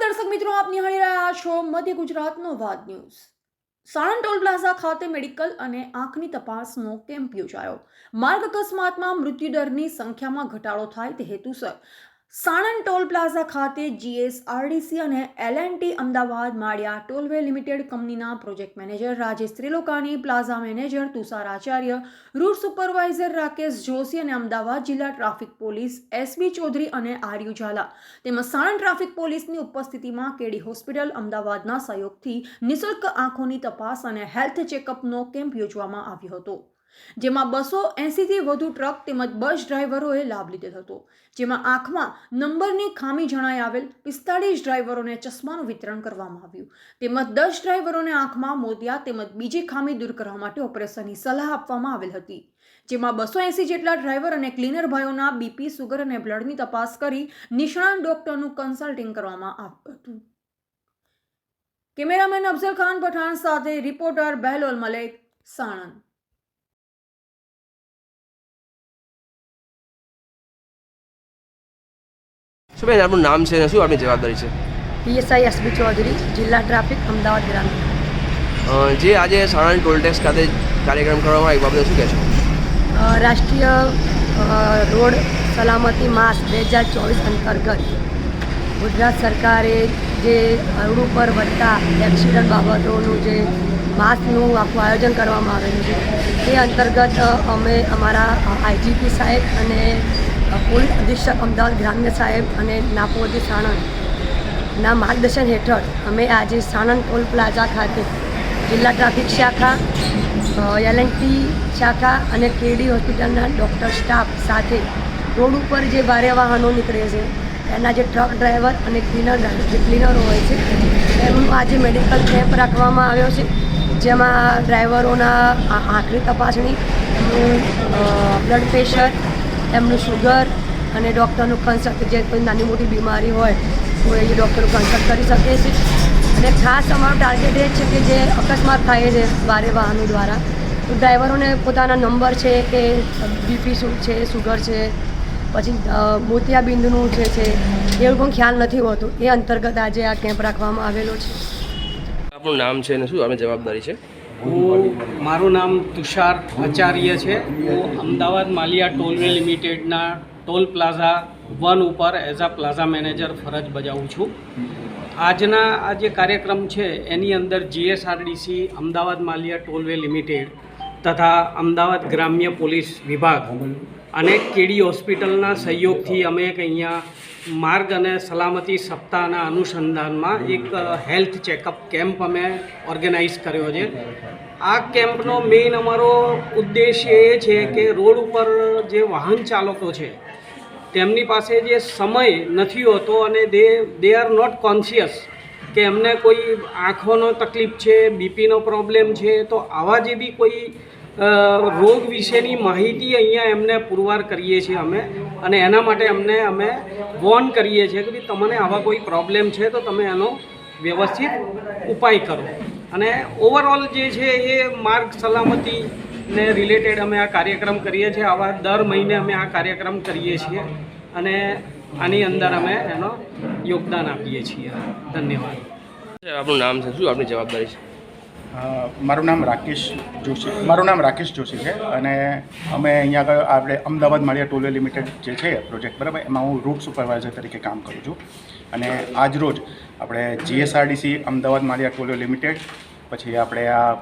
દર્શક મિત્રો, આપ નિહાળી રહ્યા છો મધ્ય ગુજરાતનો વાદ ન્યૂઝ. સાણંદ ટોલ પ્લાઝા ખાતે મેડિકલ અને આંખની તપાસનો કેમ્પ યોજાયો. માર્ગ અકસ્માતમાં મૃત્યુદરની સંખ્યામાં ઘટાડો થાય તે હેતુસર સાણંદ ટોલ પ્લાઝા ખાતે જીએસઆરડીસી અને L&T Ahmedabad Maliya tollway limited કંપનીના project manager Rajesh Trilokani plaza manager Tushar Acharya, route supervisor Rakesh Joshi અને અમદાવાદ જિલ્લા ટ્રાફિક પોલીસ એસબી ચૌધરી અને આર્યુ ઝાલા. તેમજ સાણંદ ટ્રાફિક પોલીસની ઉપસ્થિતિમાં કેડી હોસ્પિટલ અમદાવાદના સહયોગથી નિઃશુલ્ક આંખોની તપાસ અને હેલ્થ ચેકઅપનો કેમ્પ યોજવામાં આવ્યો હતો. જેમાં બસો એંસીથી વધુ ટ્રક તેમજ બસ ડ્રાઈવરોએ લાભ લીધેલ હતો. જેમાં આંખમાં નંબરની ખામી જણાઈ આવેલ પિસ્તાળીસ ડ્રાઈવરોને ચશ્માનું વિતરણ કરવામાં આવ્યું. તેમજ દસ ડ્રાઈવરોને આંખમાં મોતિયા તેમજ બીજી ખામી દૂર કરવા માટે ઓપરેશનની સલાહ આપવામાં આવેલ હતી. જેમાં બસો એંસી જેટલા ડ્રાઈવર અને ક્લીનર ભાઈઓના બીપી, સુગર અને બ્લડની તપાસ કરી નિષ્ણાત ડોક્ટરનું કન્સલ્ટિંગ કરવામાં આવ્યું હતું. કેમેરામેન અફઝલ ખાન પઠાણ સાથે રિપોર્ટર બહેલોલ મલેક, સાણંદ. શું બેન આપણું નામ છે અને શું આપણી જવાબદારી છે? પીએસઆઈ એસબી ચૌધરી જિલ્લા ટ્રાફિક અમદાવાદ ગ્રામ્ય જે આજે સાણંદ ટોલ ટેક્સ ખાતે કાર્યક્રમ કરવામાં આવ્યો બાબતે શું કહેશો? રાષ્ટ્રીય રોડ સલામતી માસ બે હજાર ચોવીસ અંતર્ગત ગુજરાત સરકારે જે રોડ ઉપર વધતા એક્સિડન્ટ બાબતોનું જે માસનું આખું આયોજન કરવામાં આવેલું છે તે અંતર્ગત અમે અમારા આઈજીપી સાહેબ અને પોલીસ અધિક્ષક અમદાવાદ ગ્રામ્ય સાહેબ અને નાપોદી સાણંદ ના માર્ગદર્શન હેઠળ અમે આજે સાણંદ ટોલ પ્લાઝા ખાતે જિલ્લા ટ્રાફિક શાખા એલએનટી શાખા અને કેડી હોસ્પિટલના ડૉક્ટર સ્ટાફ સાથે રોડ ઉપર જે ભારે વાહનો નીકળે છે, એના જે ટ્રક ડ્રાઈવર અને ક્લીનર જે ક્લીનરો હોય છે, એમનું આજે મેડિકલ કેમ્પ રાખવામાં આવ્યો છે, જેમાં ડ્રાઈવરોના આંખની તપાસણી, એમનું બ્લડ પ્રેશર એમનું શુગર અને ડૉક્ટરનું કન્સલ્ટ જે કોઈ નાની મોટી બીમારી હોય તો એ ડૉક્ટરનું કન્સલ્ટ કરી શકે છે. અને ખાસ અમારો ટાર્ગેટ એ છે કે જે અકસ્માત થાય છે ભારે વાહનો દ્વારા, તો ડ્રાઈવરોને પોતાના નંબર છે કે બીપી શું છે સુગર છે, પછી મોતિયાબિંદનું જે છે એ પણ ખ્યાલ નથી હોતો. એ અંતર્ગત આજે આ કેમ્પ રાખવામાં આવેલો છે. આપણું નામ છે અને શું? અમે જવાબદારી છે? હું મારું નામ તુષાર આચાર્ય છે. હું અમદાવાદ માલિયા ટોલવે લિમિટેડના ટોલ પ્લાઝા વન ઉપર એઝ અ પ્લાઝા મેનેજર ફરજ બજાવું છું. આજના આ જે કાર્યક્રમ છે, એની અંદર GSRDC, Ahmedabad Maliya tollway limited તથા અમદાવાદ ગ્રામ્ય પોલીસ વિભાગ અને કેડી હોસ્પિટલના સહયોગથી અમે એક અહીંયા માર્ગ અને સલામતી સપ્તાહના અનુસંધાનમાં એક હેલ્થ ચેકઅપ કેમ્પ અમે ઓર્ગેનાઇઝ કર્યો છે. આ કેમ્પનો મેઇન અમારો ઉદ્દેશ્ય એ છે કે રોડ ઉપર જે વાહન ચાલકો છે, તેમની પાસે જે સમય નથી હોતો અને they they are not conscious કે એમને કોઈ આંખોનો તકલીફ છે, બીપીનો પ્રોબ્લેમ છે, તો આવા જે બી કોઈ રોગ વિશેની માહિતી અહીંયા એમને પુરવાર કરીએ છીએ અમે. અને એના માટે અમને, અમે વોર્ન કરીએ છીએ કે ભાઈ તમને આવા કોઈ પ્રોબ્લેમ છે તો તમે એનો વ્યવસ્થિત ઉપાય કરો. અને ઓવરઓલ જે છે એ માર્ગ સલામતી ને રિલેટેડ અમે આ કાર્યક્રમ કરીએ છીએ. આવા દર મહિને અમે આ કાર્યક્રમ કરીએ છીએ. અને આની અંદર અમે એનો યોગદાન આપીએ છીએ. ધન્યવાદ. આપણું નામ છે, શું આપણી જવાબદારી છે? મારું નામ રાકેશ જોશી, મારું નામ રાકેશ જોશી છે અને અમે અહીંયા આગળ આપણે અમદાવાદ માળિયા ટોલે લિમિટેડ જે છે પ્રોજેક્ટ, બરાબર? એમાં હું રૂટ સુપરવાઇઝર તરીકે કામ કરું છું. અને આજ રોજ આપણે જીએસઆરડીસી અમદાવાદ માળિયા ટોલે લિમિટેડ, પછી આપણે આ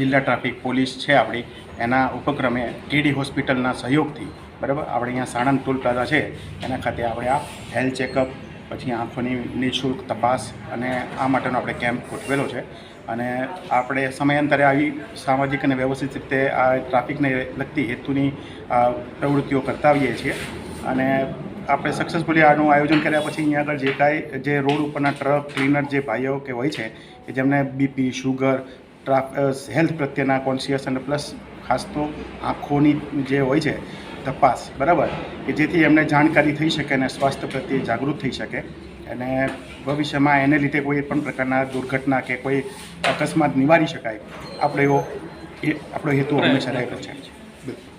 જિલ્લા ટ્રાફિક પોલીસ છે આપણી, એના ઉપક્રમે કેડી હોસ્પિટલના સહયોગથી, બરાબર? આપણે અહીંયા સાણંદ ટોલ પ્લાઝા છે, એના ખાતે આપણે આ હેલ્થ ચેકઅપ પછી આંખોની નિઃશુલ્ક તપાસ અને આ માટેનો આપણે કેમ્પ ગોઠવેલો છે. અને આપણે સમયાંતરે આવી સામાજિક અને વ્યવસ્થિત રીતે આ ટ્રાફિકને લગતી હેતુની પ્રવૃત્તિઓ કરતા આવીએ છીએ. અને આપણે સક્સેસફુલી આનું આયોજન કર્યા પછી અહીંયા આગળ જે કાંઈ, જે રોડ ઉપરના ટ્રક ક્લીનર જે ભાઈઓ કે હોય છે, કે જેમને બીપી શુગર ટ્રાફ હેલ્થ પ્રત્યેના કોન્શિયસ અને પ્લસ ખાસ તો આંખોની જે હોય છે તપાસ, બરાબર? કે જેથી એમને જાણકારી થઈ શકે અને સ્વાસ્થ્ય પ્રત્યે જાગૃત થઈ શકે. અને ભવિષ્યમાં એને લીધે કોઈ પણ પ્રકારના દુર્ઘટના કે કોઈ અકસ્માત નિવારી શકાય, આપણે એવો એ આપણો હેતુ હંમેશા રહેલો છે. બિલકુલ.